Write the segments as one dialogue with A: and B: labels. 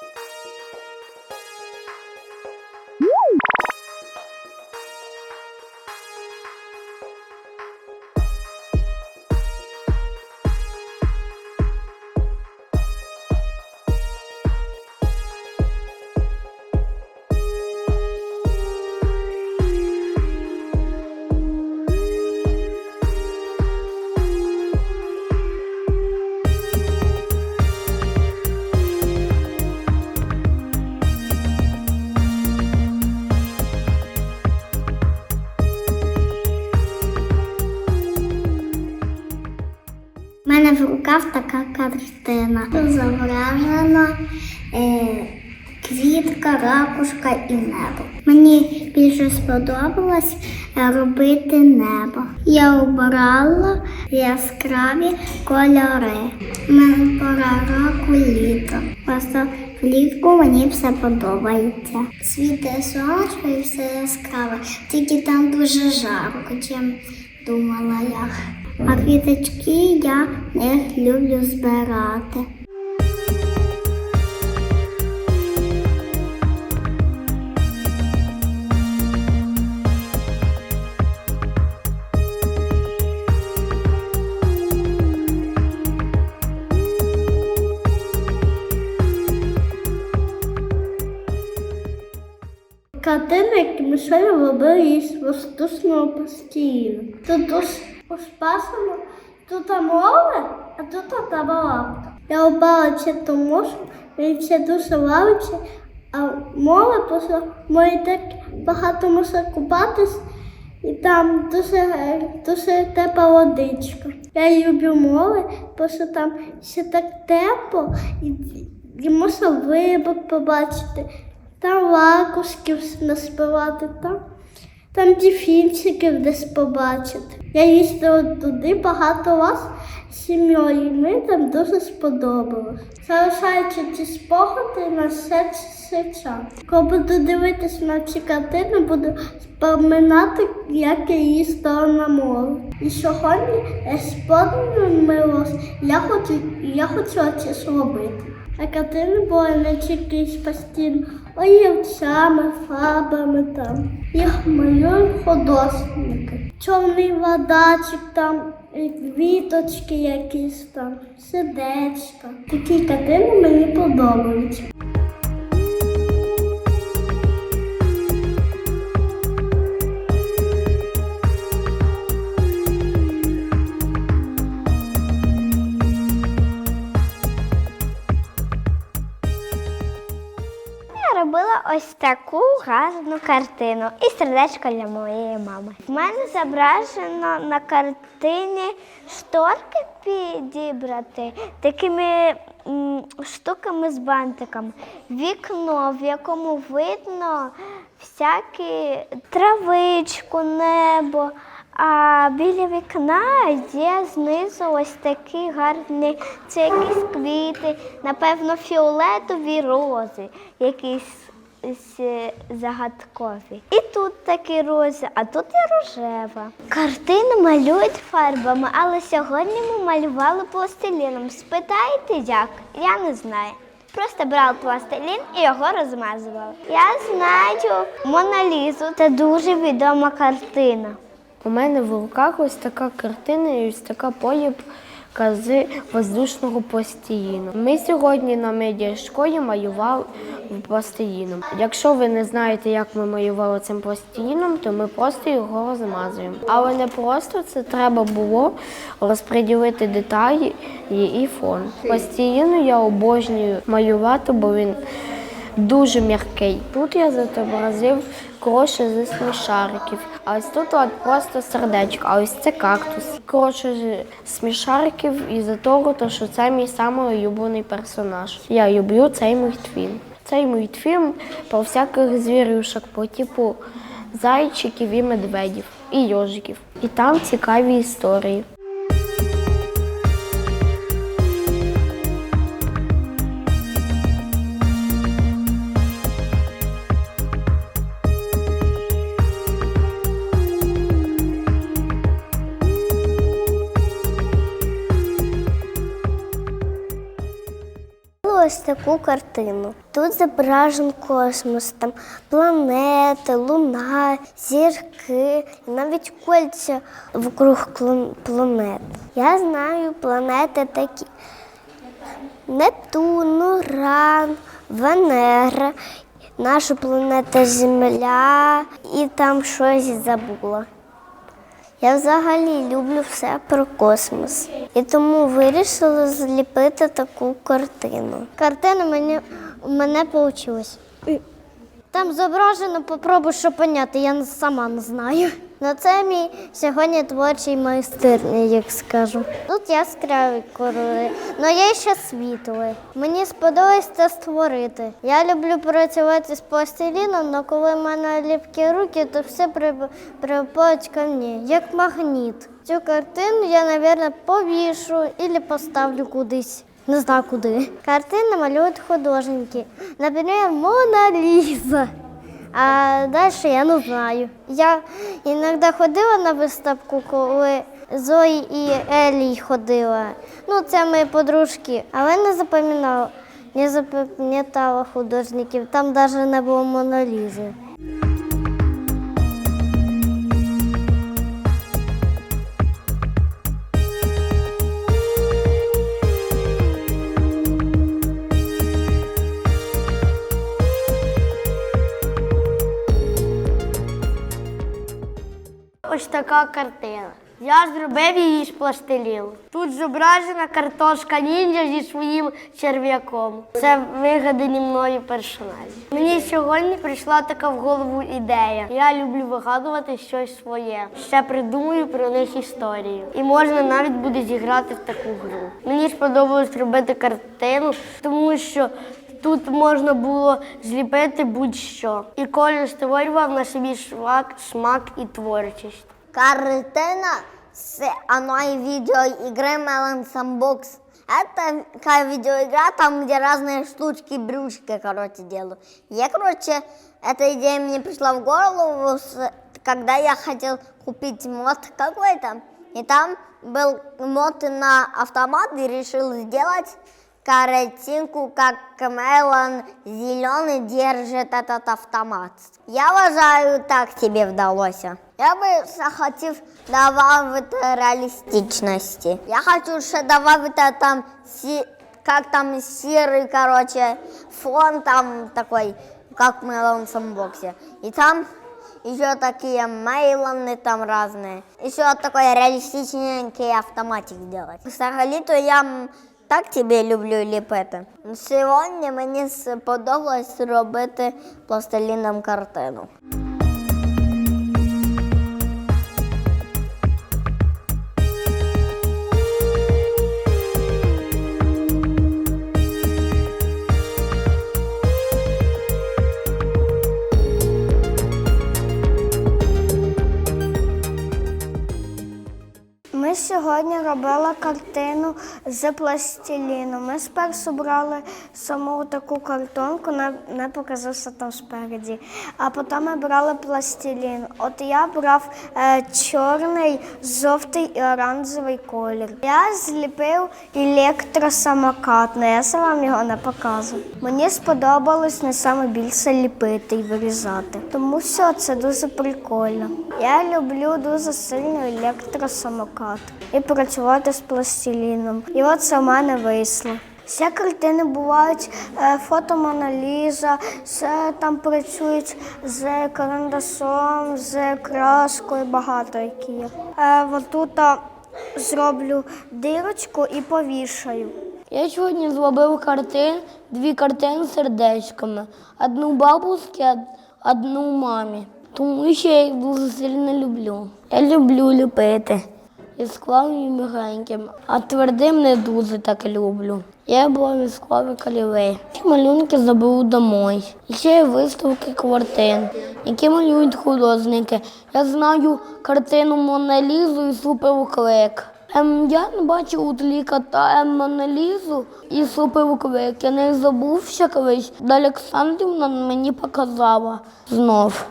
A: У в така картина. Тут зображено е, квітка, ракушка і небо. Мені більше сподобалось е, робити небо. Я обирала яскраві кольори. У мене пора року літо. Просто влітку мені все подобається. Світе сонечко і все яскраве. Тільки там дуже жарко, чим думала я. А квіточки я їх люблю збирати. Картина, яку ми робили із воздушного постійно. Тут ось пасано, тут море, а тут та балапка. Я обрала це тому, що мені це дуже лавиться, а море просто моє так багато можна купатись, і там дуже, дуже тепла водичка. Я люблю море, просто там ще так тепло, і, і можна рибок побачити. Там лакушків наспівати, там, там дефінчиків десь побачити. Я їздила туди багато раз з сім'єю, і мені там дуже сподобалось. Залишаючи ці спогади на цей час. Коли буду дивитись на ці картини, буду споминати, як я їздила на море. І сьогодні я сподобалось, я хочу, я хотіла це зробити. А картини були не тільки постійно олівцями, фабами там. Їх малюють художники. Чорний водачик там, квіточки якісь там, сердечка. Такі картини мені подобаються.
B: Ось таку гарну картину і сердечко для моєї мами. В мене зображено на картині шторки підібрати такими штуками з бантиками. Вікно, в якому видно всякі травичку, небо. А біля вікна є знизу ось такі гарні, це якісь квіти, напевно, фіолетові рози, якісь загадкові. І тут такі рози, а тут і рожева. Картини малюють фарбами, але сьогодні ми малювали пластиліном. Спитаєте як? Я не знаю. Просто брала пластилін і його розмазувала. Я знаю Моналізу, це дуже відома картина.
C: У мене в руках ось така картина і ось така поліпка з воздушного пластиліну. Ми сьогодні на медіашколі малювали пластиліном. Якщо ви не знаєте, як ми малювали цим пластиліном, то ми просто його розмазуємо. Але не просто це треба було розподілити деталі і фон. Пластиліну я обожнюю малювати, бо він дуже м'який. Тут я зобразив кроші зі смішариків, а ось тут от просто сердечко, а ось це кактус. Коротше, смішариків із-за того, то, що це мій самий улюблений персонаж. Я люблю цей мультфільм. Цей мультфільм про всяких звірюшок, по типу зайчиків і медведів, і йожиків. І там цікаві історії.
B: Ось таку картину. Тут зображен космос, там планети, луна, зірки, навіть кольця вокруг планет. Я знаю планети такі: Нептун, Уран, Венера, наша планета Земля і там щось забула. Я взагалі люблю все про космос. І тому вирішила зліпити таку картину. Картина мені, у мене вийшла. Там зображено, попробуй що поняти, я сама не знаю. Ну це мій сьогодні творчий майстерня, як скажу. Тут яскраві кольори, але є ще світле. Мені сподобалось це створити. Я люблю працювати з пластиліном, але коли в мене ліпкі руки, то все при- приходить ко мені, як магніт. Цю картину я, мабуть, повішу або поставлю кудись. Не знаю куди. Картини малюють художники. Наприклад, Мона Ліза. А далі я не знаю. Я іноді ходила на виставку, коли Зої і Елій ходила. Ну, це мої подружки, але не запам'ятала. Не запам'ятала художників, там навіть не було Монолізи.
D: Така картина. Я зробив її з пластиліну. Тут зображена картошка ніндзя зі своїм черв'яком. Це вигадані мною персонажі. Мені сьогодні прийшла така в голову ідея. Я люблю вигадувати щось своє. Ще придумую про них історію. І можна навіть буде зіграти в таку гру. Мені сподобалось робити картину, тому що Тут можна було зліпити будь-що. І кожен створював на собі шмак, смак і творчість.
E: Картина с одной видеоигры Melon Sandbox. Это такая видеоигра, там, где разные штучки, брючки, короче, делаю. Я, короче, эта идея мне пришла в голову, когда я хотел купить мод какой-то. И там был мод на автомат, и решил сделать картинку, как Мелон зеленый держит этот автомат. Я вважаю, так тебе вдалося. Я би ще хотів добавити реалістичності. Я хочу ще добавити там сі, как там серый, короче, фон там такой, как в Мелон Сандбоксе. И там еще такие мейлоны там разные. Еще такой реалістичненький автоматик сделать. Взагалі-то я м, так тебе люблю ліпити. Сьогодні мені сподобалось робити пластиліном картину.
B: Ми сьогодні робили картину з пластиліну. Ми спершу брали саму таку картонку, не, показався там спереді. А потім ми брали пластилін. От я брав е, чорний, жовтий і оранжевий колір. Я зліпив електросамокат, але я сам його не показую. Мені сподобалось не саме більше ліпити і вирізати. Тому що це дуже прикольно. Я люблю дуже сильно електросамокат і працювати з пластиліном. І от це в мене вийшло. Ще картини бувають е, фото Мона там працюють з карандашом, з краскою, багато які є. Е, от тут зроблю дирочку і повішаю.
D: Я сьогодні зробив картин, дві картини з сердечками. Одну бабусі, одну мамі. Тому що я їх дуже сильно люблю. Я люблю ліпити. І склав і мігеньким, а твердим не дуже так люблю. Я була військовий калівей. Ці малюнки заберу домой. І ще є виставки картин, які малюють художники. Я знаю картину Монелізу і суперклик. Ем, я не бачив у тлі кота ем, Монелізу і суперклик. Я не забув ще колись. Олександрівна мені показала знов.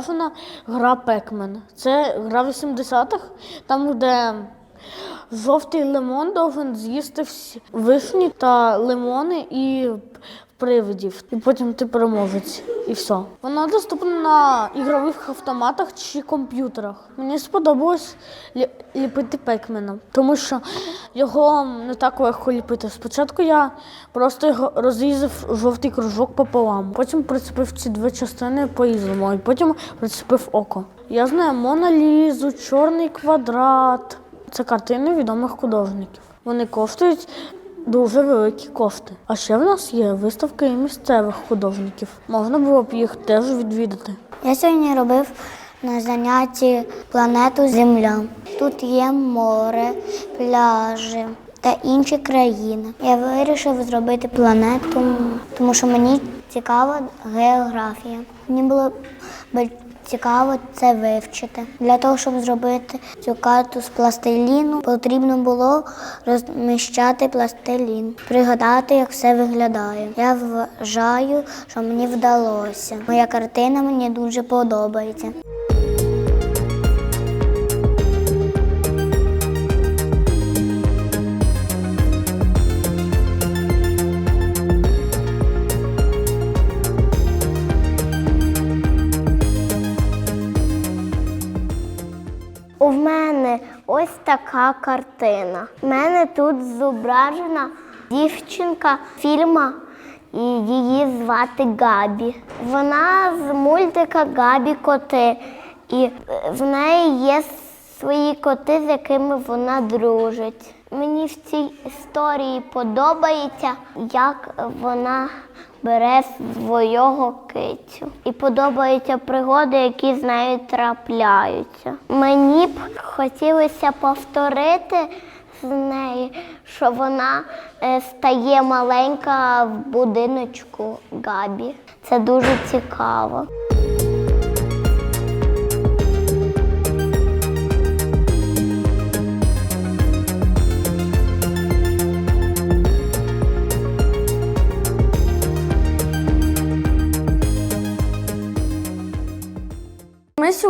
F: Зображена гра Пекмен. Це гра 80-х, там, де жовтий лимон должен з'їсти всі вишні та лимони і привидів. І потім ти переможець. І все. Вона доступна на ігрових автоматах чи комп'ютерах. Мені сподобалось лі- ліпити пекмена, тому що його не так легко ліпити. Спочатку я просто його розрізав жовтий кружок пополам, потім прицепив ці дві частини по-різному, і потім прицепив око. Я знаю Мона Лізу, Чорний квадрат. Це картини відомих художників. Вони коштують дуже великі кошти. А ще в нас є виставки місцевих художників. Можна було б їх теж відвідати.
G: Я сьогодні робив на занятті планету Земля. Тут є море, пляжі та інші країни. Я вирішив зробити планету, тому що мені цікава географія. Мені було б цікаво це вивчити. Для того, щоб зробити цю карту з пластиліну, потрібно було розміщати пластилін, пригадати, як все виглядає. Я вважаю, що мені вдалося. Моя картина мені дуже подобається.
B: Така картина. У мене тут зображена дівчинка фільма, і її звати Габі. Вона з мультика Габі коти. І в неї є свої коти, з якими вона дружить. Мені в цій історії подобається, як вона бере свого кицю. І подобаються пригоди, які з нею трапляються. Мені б хотілося повторити з нею, що вона е, стає маленька в будиночку Габі. Це дуже цікаво.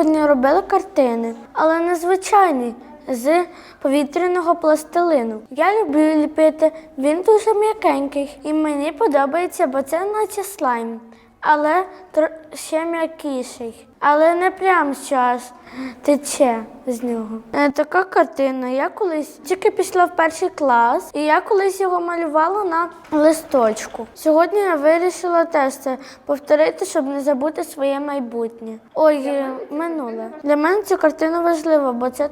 H: Сьогодні робили картини, але незвичайні з повітряного пластилину. Я люблю ліпити, він дуже м'якенький і мені подобається, бо це наче слайм, але ще м'якіший. Але не прям час тече з нього. Е, така картина. Я колись тільки пішла в перший клас, і я колись його малювала на листочку. Сьогодні я вирішила теж це повторити, щоб не забути своє майбутнє. Ой, е, минуле. Для мене ця картина важлива, бо це.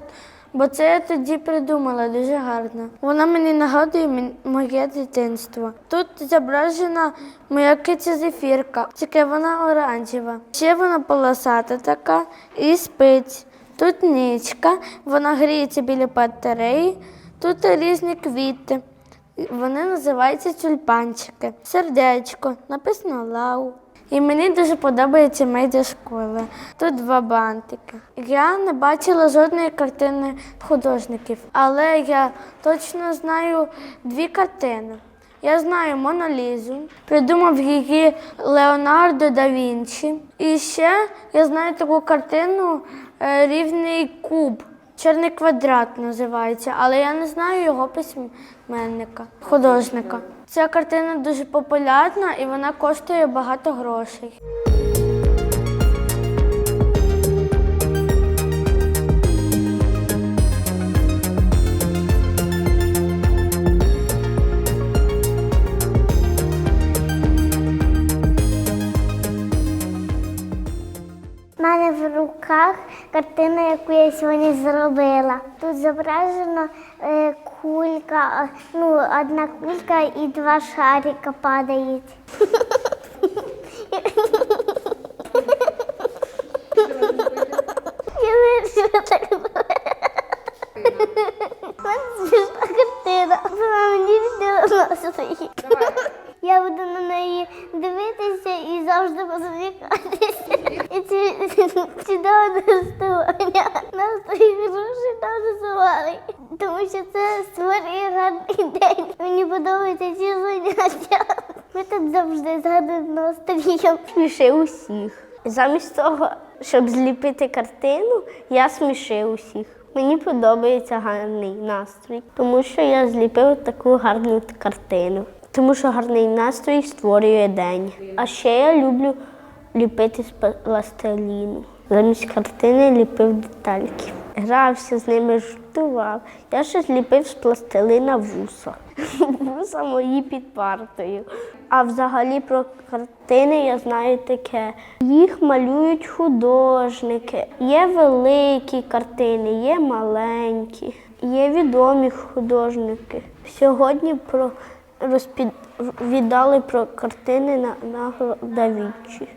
H: Бо це я тоді придумала дуже гарно. Вона мені нагадує моє дитинство. Тут зображена моя киця зефірка, тільки вона оранжева. Ще вона полосата така і спить. Тут нічка, вона гріється біля батареї. Тут різні квіти. Вони називаються тюльпанчики. Сердечко, написано лау. І мені дуже подобається медіашкола. Тут два бантики. Я не бачила жодної картини художників, але я точно знаю дві картини. Я знаю Монолізу, придумав її Леонардо да Вінчі. І ще я знаю таку картину е, Рівний куб. Чорний квадрат називається, але я не знаю його письменника, художника. Ця картина дуже популярна і вона коштує багато грошей.
B: У в руках картина, яку я сьогодні зробила. Тут зображена е, кулька, ну, одна кулька і два шарика падають. Картина. Вона мені настрій. Я буду на неї дивитися і завжди посміхатися. І ці чудове налаштування. Настрій хороший та веселий. Тому що це створює гарний день. Мені подобаються ці заняття. Ми тут завжди з гарним настроєм.
D: Сміши усіх. Замість того, щоб зліпити картину, я смішив усіх. Мені подобається гарний настрій, тому що я зліпив таку гарну картину. Тому що гарний настрій створює день. А ще я люблю ліпити з пластиліну. Замість картини ліпив детальки. Грався з ними, жартував. Я ще зліпив з пластилина вуса. Вуса мої під партою. А взагалі про картини я знаю таке. Їх малюють художники. Є великі картини, є маленькі, є відомі художники. Сьогодні про розповідали про картини на, на Да Вінчі.